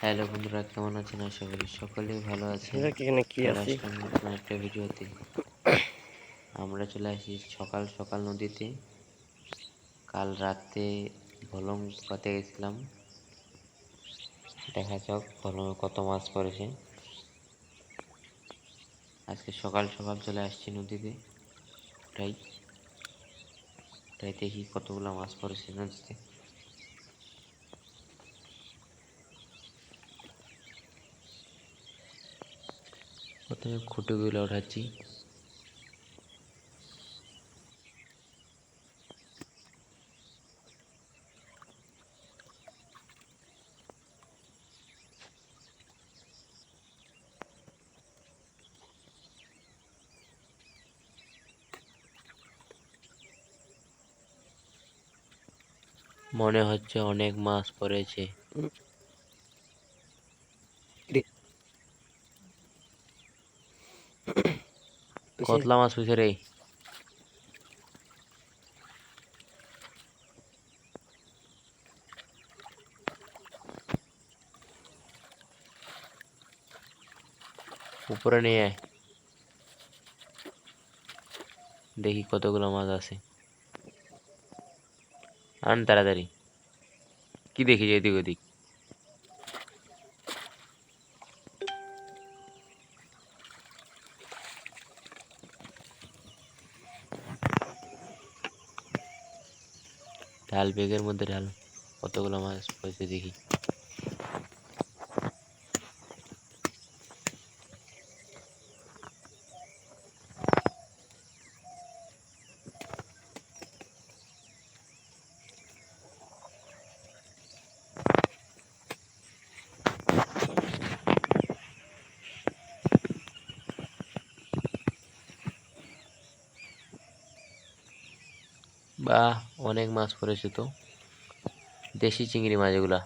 Hello বন্ধুরা কেমন আছেন? আশা করি সকলেই ভালো আছেন। এখানে কি আছে? আসলাম একটা ভিডিওতে। আমরা চলে আসি সকাল সকাল নদীতে। কাল রাতে ভলং পাতে গেছিলাম। দেখা যাক ভলংয়ে কত মাছ পড়েছে। আজকে সকাল সকাল চলে আসছি নদীতে। তাই তাই দেখি কতগুলো মাছ পড়েছে নদীতে। প্রথমে খুঁটিগুলো উঠাচ্ছি মনে হচ্ছে অনেক মাছ পড়েছে। কতলা মাছ হয়েছে রে উপরে নিয়ে দেখি কতগুলো মাছ আছে আন তাড়াতাড়ি কি দেখি এদিক ওদিক ঢাল বেগের মধ্যে ঢাল কতগুলো মাছ পড়েছে দেখি। বাহ অনেক মাছ পড়েছে তো। দেশি চিংড়ি মাছ এগুলা।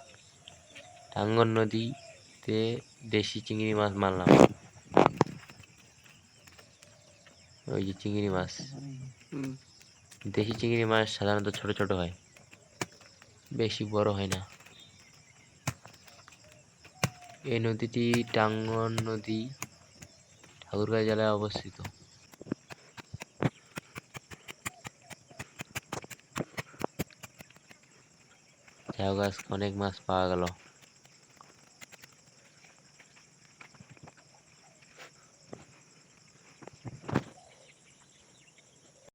টাঙ্গন নদীতে দেশি চিংড়ি মাছ মারলাম। ওই যে চিংড়ি মাছ। দেশি চিংড়ি মাছ সাধারণত ছোট ছোট হয়। বেশি বড় হয় না। এই নদীটি টাঙ্গন নদী ঠাকুরগাঁও জেলায় অবস্থিত। যাই হোক অনেক মাছ পাওয়া গেল।